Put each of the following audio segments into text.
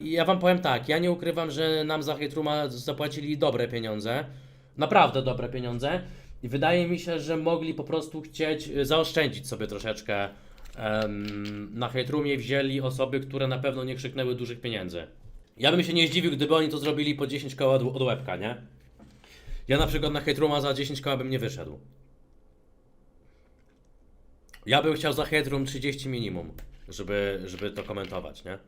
Ja wam powiem tak, ja nie ukrywam, że nam za Hejtruma zapłacili dobre pieniądze. Naprawdę dobre pieniądze. I wydaje mi się, że mogli po prostu chcieć y, zaoszczędzić sobie troszeczkę na Hejtrumie wzięli osoby, które na pewno nie krzyknęły dużych pieniędzy. Ja bym się nie zdziwił, gdyby oni to zrobili po 10 koła od, łebka, nie? Ja na przykład na Hejtruma za 10 koła bym nie wyszedł. Ja bym chciał za Headroom 30 minimum, żeby, żeby to komentować, nie?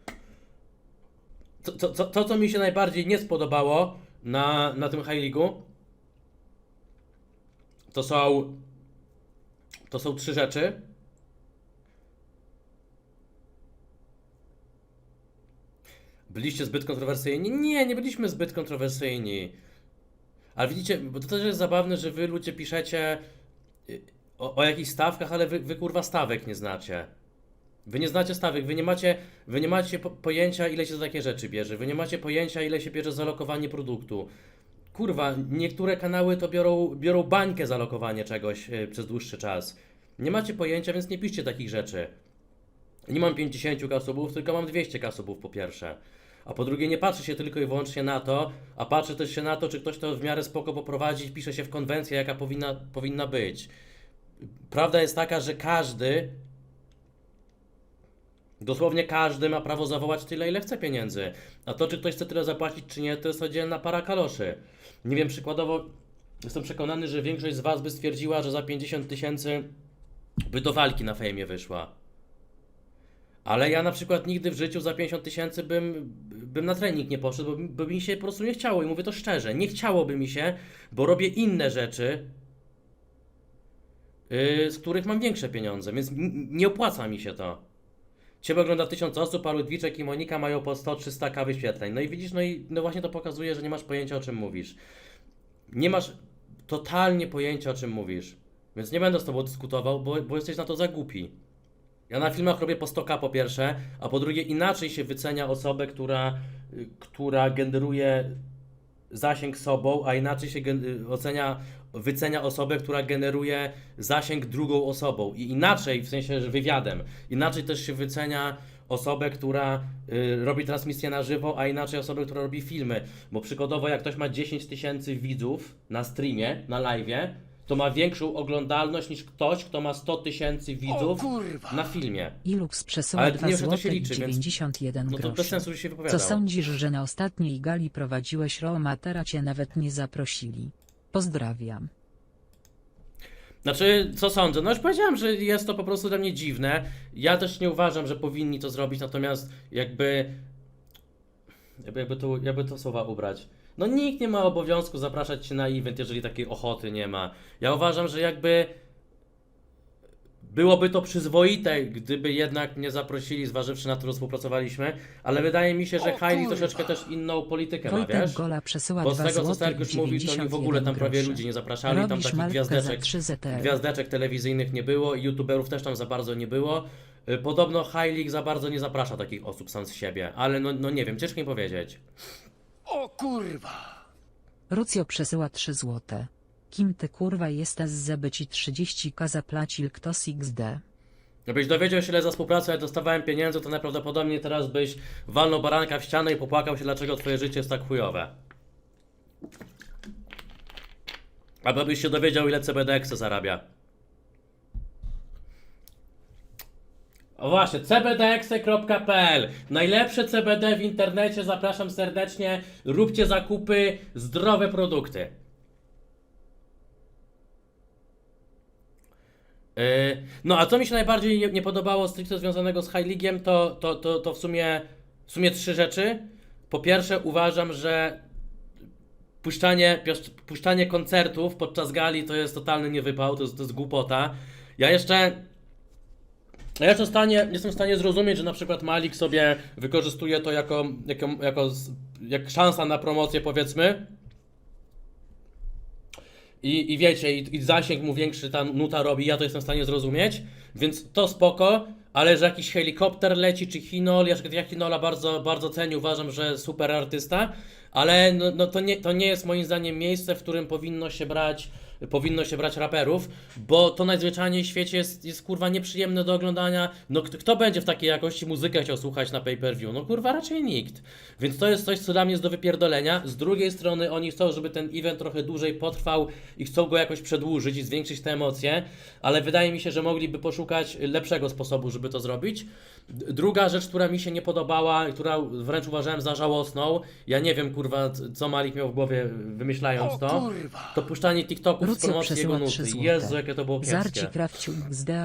To, to, to, co mi się najbardziej nie spodobało na, na tym High League'u, to są to są trzy rzeczy. Byliście zbyt kontrowersyjni? Nie, nie byliśmy zbyt kontrowersyjni. Ale widzicie, bo to też jest zabawne, że wy ludzie piszecie y, o, o jakichś stawkach, ale wy, wy kurwa stawek nie znacie. Wy nie znacie stawek, wy nie macie, wy nie macie po, pojęcia, ile się za takie rzeczy bierze. Wy nie macie pojęcia, ile się bierze za lokowanie produktu. Kurwa, niektóre kanały to biorą, biorą bańkę za lokowanie czegoś y, przez dłuższy czas. Nie macie pojęcia, więc nie piszcie takich rzeczy. Nie mam 50 kasubów, tylko mam 200 kasubów po pierwsze. A po drugie, nie patrzy się tylko i wyłącznie na to, a patrzy też się na to, czy ktoś to w miarę spoko poprowadzi, pisze się w konwencję, jaka powinna, powinna być. Prawda jest taka, że każdy, dosłownie każdy ma prawo zawołać tyle, ile chce pieniędzy. A to, czy ktoś chce tyle zapłacić, czy nie, to jest oddzielna para kaloszy. Nie wiem, przykładowo, jestem przekonany, że większość z Was by stwierdziła, że za 50 tysięcy by do walki na fejmie wyszła. Ale ja na przykład nigdy w życiu za 50 tysięcy bym, bym na trening nie poszedł, bo, bo mi się po prostu nie chciało i mówię to szczerze. Nie chciałoby mi się, bo robię inne rzeczy, yy, z których mam większe pieniądze, więc nie opłaca mi się to. Ciebie ogląda 1000 osób, a Ludwiczek i Monika mają po 100-300 k wyświetleń. No i widzisz, no i no właśnie to pokazuje, że nie masz pojęcia o czym mówisz. Nie masz totalnie pojęcia o czym mówisz. Więc nie będę z tobą dyskutował, bo, bo jesteś na to za głupi. Ja na filmach robię po 100k po pierwsze, a po drugie inaczej się wycenia osobę, która, y, która generuje zasięg sobą, a inaczej się y, ocenia, wycenia osobę, która generuje zasięg drugą osobą. I inaczej, w sensie że wywiadem, inaczej też się wycenia osobę, która y, robi transmisję na żywo, a inaczej osobę, która robi filmy. Bo przykładowo jak ktoś ma 10 tysięcy widzów na streamie, na live'ie, to ma większą oglądalność niż ktoś, kto ma 100 tysięcy widzów na filmie. Ilux przesyła Ale 2 nie wiem, czy to się i liczy, więc- 91 No to bez groszy. sensu, że się Co wypowiadał. sądzisz, że na ostatniej gali prowadziłeś Roma, a teraz cię nawet nie zaprosili? Pozdrawiam. Znaczy, co sądzę? No już powiedziałem, że jest to po prostu dla mnie dziwne. Ja też nie uważam, że powinni to zrobić, natomiast jakby. Jakby, jakby, to, jakby to słowa ubrać. No nikt nie ma obowiązku zapraszać cię na event, jeżeli takiej ochoty nie ma. Ja uważam, że jakby. Byłoby to przyzwoite, gdyby jednak mnie zaprosili, zważywszy na to, że współpracowaliśmy, ale wydaje mi się, że Hailey troszeczkę też inną politykę ma, Wojtek wiesz? Gola przesyła Bo 2 z tego, co i Sergiusz mówi, to oni w ogóle tam 91 prawie ludzi nie zapraszali, tam Robisz takich malkę za gwiazdeczek 3 ZTL. gwiazdeczek telewizyjnych nie było i youtuberów też tam za bardzo nie było. Y, Podobno League za bardzo nie zaprasza takich osób sam z siebie, ale no, no nie wiem, ciężko mi powiedzieć. O kurwa! Rucjo przesyła 3 złote. Kim ty kurwa jesteś, żeby ci 30k zapłacił ktoś XD? Gdybyś dowiedział się, ile za współpracę ja dostawałem pieniędzy, to najprawdopodobniej teraz byś walnął baranka w ścianę i popłakał się, dlaczego twoje życie jest tak chujowe. Albo byś się dowiedział, ile CBDX zarabia. O właśnie, cbdx.pl Najlepsze CBD w internecie, zapraszam serdecznie. Róbcie zakupy, zdrowe produkty. Yy, No, a co mi się najbardziej nie, nie podobało stricte związanego z High League'iem, to, to, to, to w, sumie, w sumie trzy rzeczy. Po pierwsze, uważam, że puszczanie, puszczanie koncertów podczas gali to jest totalny niewypał, to jest, to jest głupota. Ja jeszcze. Ja jestem w, stanie, jestem w stanie zrozumieć, że na przykład Malik sobie wykorzystuje to jako, jako, jako jak szansa na promocję, powiedzmy. I, I wiecie, i, i zasięg mu większy ta nuta robi, ja to jestem w stanie zrozumieć, więc to spoko, ale że jakiś helikopter leci, czy Hinol, ja, ja Hinola bardzo, bardzo cenię, uważam, że super artysta, ale no, no to, nie, to nie jest moim zdaniem miejsce, w którym powinno się brać powinno się brać raperów, bo to najzwyczajniej w świecie jest, jest kurwa nieprzyjemne do oglądania. No kto, kto będzie w takiej jakości muzykę chciał słuchać na pay-per-view? No kurwa raczej nikt. Więc to jest coś, co dla mnie jest do wypierdolenia. Z drugiej strony oni chcą, żeby ten event trochę dłużej potrwał i chcą go jakoś przedłużyć i zwiększyć te emocje, ale wydaje mi się, że mogliby poszukać lepszego sposobu, żeby to zrobić. Druga rzecz, która mi się nie podobała, która wręcz uważałem za żałosną, ja nie wiem kurwa, co Malik miał w głowie wymyślając to, to puszczanie TikToków z Lucja przesyła nuty. 3 złote. Jezu, jakie to było Zarci kiepskie. krawciu XDA